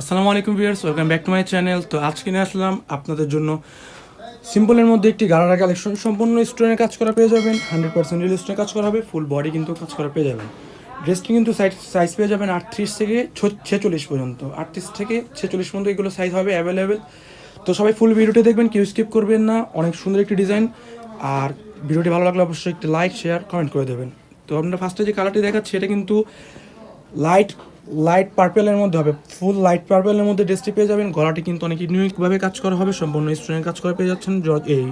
আসসালামু আলাইকুম viewers, welcome back to my channel. তো আজকে নিয়ে আসলাম আপনাদের জন্য সিম্পলের মধ্যে একটি গারারা কালেকশন। সম্পূর্ণ স্টোনের কাজ করা পেয়ে যাবেন, হান্ড্রেড পার্সেন্ট রিল স্টোনের কাজ করা হবে, ফুল বডি কিন্তু কাজ করা পেয়ে যাবেন। ড্রেসটি কিন্তু সাইজ সাইজ পেয়ে যাবেন আটত্রিশ থেকে ছেচল্লিশ পর্যন্ত। আটত্রিশ থেকে ছেচল্লিশ পর্যন্ত এগুলো সাইজ হবে অ্যাভেলেবেল। তো সবাই ফুল ভিডিওটি দেখবেন, কেউ স্কিপ করবেন না। অনেক সুন্দর একটি ডিজাইন। আর ভিডিওটি ভালো লাগলে অবশ্যই একটি লাইক, শেয়ার, কমেন্ট করে দেবেন। তো আমরা ফার্স্টে যে কালারটি দেখাচ্ছি, এটা কিন্তু লাইট লাইট পার্পেলের মধ্যে হবে। ফুল লাইট পার্পেলের মধ্যে ড্রেসটি পেয়ে যাবেন। গলাটি কিন্তু অনেক ইউনিকভাবে কাজ করা হবে। সম্পূর্ণ স্টোনের কাজ করা পেয়ে যাচ্ছেন। এই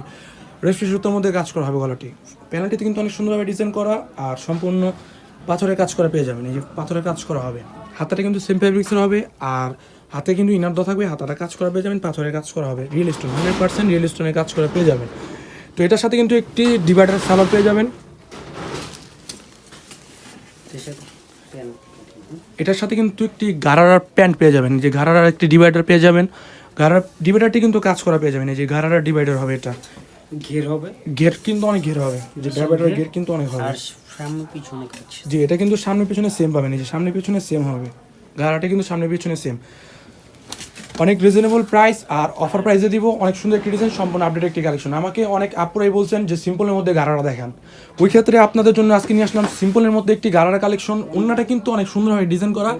রেশমি সুতোর মধ্যে কাজ করা হবে গলাটি। প্যানেলটিতে কিন্তু অনেক সুন্দরভাবে ডিজাইন করা আর সম্পূর্ণ পাথরের কাজ করা পেয়ে যাবেন। এই যে পাথরের কাজ করা হবে। হাতাটা কিন্তু সেম ফেব্রিক্সের হবে আর হাতে কিন্তু ইনার দেওয়া থাকবে। হাতাটা কাজ করা পেয়ে যাবেন, পাথরের কাজ করা হবে। Real stone hundred percent real স্টোনের কাজ করা পেয়ে যাবেন। তো এটার সাথে কিন্তু একটি ডিভাইডার সালোয়ার পেয়ে যাবেন। এটার সাথে কিন্তু একটি গারারার প্যান্ট পেয়ে যাবেন যে গারারার একটি ডিভাইডার পেয়ে যাবেন। গারার ডিভাইডারটি কিন্তু কাজ করা পেয়ে যাবেন এই যে গারারার ডিভাইডার হবে এটা। ঘের হবে? ঘের কিন্তু অনেক ঘের হবে যে ডিভাইডার ঘের? কিন্তু অনেক হবে। আর সামনে পিছনে কাজ। জি এটা কিন্তু সামনে পিছনে সেম পাবেন এই যে সামনে পিছনে সেম হবে। গারাটা কিন্তু সামনে পিছনে সেম অনেক রিজনেবল প্রাইস আর অফার প্রাইসে দিব। অনেক সুন্দর একটি ডিজাইন সম্পূর্ণ আপডেট একটি কালেকশন আমাকে অনেক আপুরাই বলছেন যে সিম্পলের মধ্যে গারারা দেখান। ওই ক্ষেত্রে আপনাদের জন্য আজকে নিয়ে আসলাম সিম্পলের মধ্যে একটি গারারা কালেকশন ওন্নাটা কিন্তু অনেক সুন্দরভাবে ডিজাইন করা।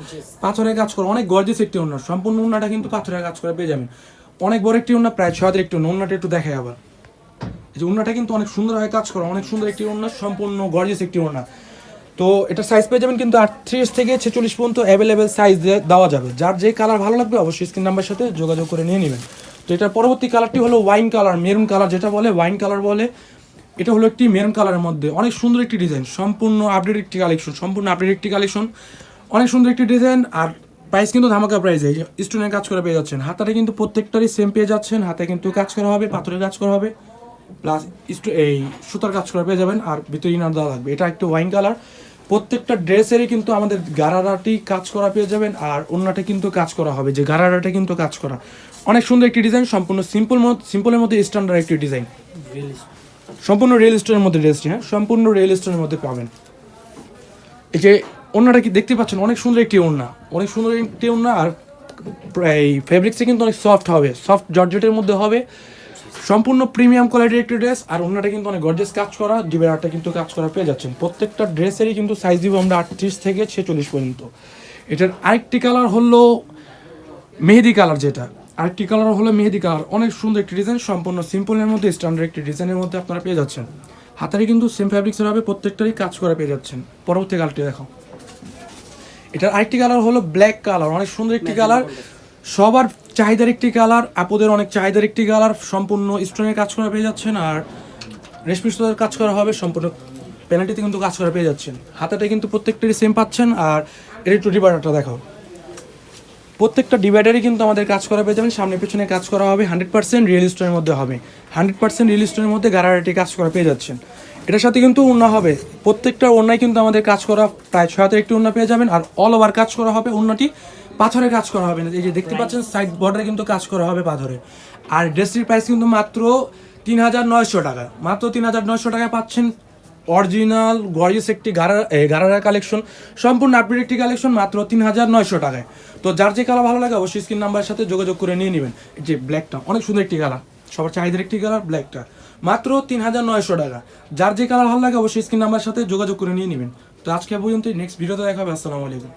পাথরের কাজ করা, অনেক গর্জিয়াস একটি ওন্না। সম্পূর্ণ ওন্নাটা কিন্তু পাথরের কাজ করা পেয়ে যাবেন। অনেক বড় একটি ওন্না, প্রায় ছয় একটি ওন্না। ওন্নাটা একটু দেখাই আবার। যে ওন্নাটা কিন্তু অনেক সুন্দরভাবে কাজ করা। অনেক সুন্দর একটি ওন্না, সম্পূর্ণ গর্জিয়াস একটি ওন্না। তো এটা সাইজ পেয়ে যাবেন কিন্তু আটত্রিশ থেকে ছেচল্লিশ পর্যন্ত অ্যাভেলেবেল সাইজ দেওয়া যাবে। যার যে কালার ভালো লাগবে অবশ্যই স্ক্রিন নাম্বারের সাথে যোগাযোগ করে নিয়ে নেবেন। তো এটার পরবর্তী কালারটি হলো ওয়াইন কালার মেরুন কালার যেটা বলে ওয়াইন কালার বলে, এটা হলো একটি মেরুন কালারের মধ্যে। অনেক সুন্দর একটি ডিজাইন সম্পূর্ণ আপডেট একটি কালেকশন সম্পূর্ণ আপডেট একটি কালেকশন অনেক সুন্দর একটি ডিজাইন আর প্রাইস কিন্তু ধামাকা প্রাইস এই স্টুডেন্ট কাজ করে পেয়ে যাচ্ছেন। হাতাটা কিন্তু প্রত্যেকটারই সেম পেয়ে যাচ্ছেন। হাতে কিন্তু কাজ করা হবে, পাথরের কাজ করা হবে। প্লাস এই সুতার কাজ করে পেয়ে যাবেন আর ভিতরে ইনার দেওয়া লাগবে। এটা একটু ওয়াইন কালার প্রত্যেকটা ড্রেসেরই কিন্তু আমাদের গারারাটি কাজ করা পেয়ে যাবেন আর অন্যটা কিন্তু কাজ করা হবে, যে গারারাটা কিন্তু কাজ করা। অনেক সুন্দর একটি ডিজাইন সম্পূর্ণ সিম্পল সিম্পলের মধ্যে স্ট্যান্ডার্ড একটি ডিজাইন সম্পূর্ণ রিয়েল স্টোরের মধ্যে ড্রেসটি হ্যাঁ? সম্পূর্ণ রিয়েল স্টোরের মধ্যে পাবেন। এই যে ওড়নাটা কি দেখতে পাচ্ছেন? অনেক সুন্দর একটি ওড়না অনেক সুন্দর একটি ওড়না আর এই ফেব্রিক্সে কিন্তু অনেক সফট হবে। সফট জর্জেটের মধ্যে হবে। সম্পূর্ণ প্রিমিয়াম কোয়ালিটির একটি ড্রেস আর ওড়নাটা কিন্তু অনেক গর্জেস কাজ করা ডিবেরারটা কিন্তু কাজ করা পেয়ে যাচ্ছেন। প্রত্যেকটা ড্রেসেরই কিন্তু সাইজ দিব আমরা আটত্রিশ থেকে ছেচল্লিশ পর্যন্ত। এটার আরেকটি কালার হলো মেহেদি কালার যেটা। আরেকটি কালার হলো মেহেদি কালার অনেক সুন্দর একটি ডিজাইন সম্পূর্ণ সিম্পলের মধ্যে স্ট্যান্ডার্ড একটি ডিজাইনের মধ্যে আপনারা পেয়ে যাচ্ছেন। হাতারে কিন্তু সেম ফ্যাব্রিক্সের হবে প্রত্যেকটারই কাজ করা পেয়ে যাচ্ছেন। পরবর্তী কালারটি দেখো। এটার আরেকটি কালার হলো ব্ল্যাক কালার অনেক সুন্দর একটি কালার সবার চাহিদার একটি কালার আপুদের অনেক চাহিদার একটি কালার, সম্পূর্ণ স্টোনের কাজ করা পেয়ে যাচ্ছেন আর রেশমি সুতার কাজ করা হবে, সম্পূর্ণ পেনাল্টিতে কিন্তু কাজ করা পেয়ে যাচ্ছেন। হাতাটা কিন্তু প্রত্যেকটারই সেম পাচ্ছেন আর এর একটু ডিভাইডারটা দেখাও। প্রত্যেকটা ডিভাইডারই কিন্তু আমাদের কাজ করা পেয়ে যাবেন, সামনে পেছনে কাজ করা হবে হান্ড্রেড পার্সেন্ট রিয়েল স্টোনের মধ্যে হবে। হান্ড্রেড পার্সেন্ট রিয়েল স্টোনের মধ্যে গারারাটি কাজ করা পেয়ে যাচ্ছেন। এটার সাথে কিন্তু ওড়না হবে। প্রত্যেকটা ওড়নায় কিন্তু আমাদের কাজ করা, প্রায় ছয় হাতের একটি ওড়না পেয়ে যাবেন আর অল ওভার কাজ করা হবে ওড়নাটি পাথরে কাজ করা হবে না। এই যে দেখতে পাচ্ছেন সাইড বর্ডারে কিন্তু কাজ করা হবে পাথরে। আর ড্রেসটির প্রাইস কিন্তু মাত্র তিন হাজার নয়শো টাকা। মাত্র তিন হাজার নয়শো টাকায় পাচ্ছেন অরিজিনাল গরিয়াস একটি গারা গারারা কালেকশন সম্পূর্ণ আপডেট একটি কালেকশন মাত্র তিন হাজার নয়শো টাকায়। তো যার যে কালার ভালো লাগে অবশ্যই স্ক্রিন নাম্বারের সাথে যোগাযোগ করে নিয়ে নেবেন। এই যে ব্ল্যাকটা অনেক সুন্দর একটি কালার সবার চাহিদার একটি কালার ব্ল্যাকটা মাত্র তিন হাজার নয়শো টাকা। যার যে কালার ভালো লাগে অবশ্যই স্ক্রিন নাম্বারের সাথে যোগাযোগ করে নিয়ে নেবেন। তো আজকে পর্যন্ত নেক্সট ভিডিওতে দেখা হবে আসসালামু আলাইকুম।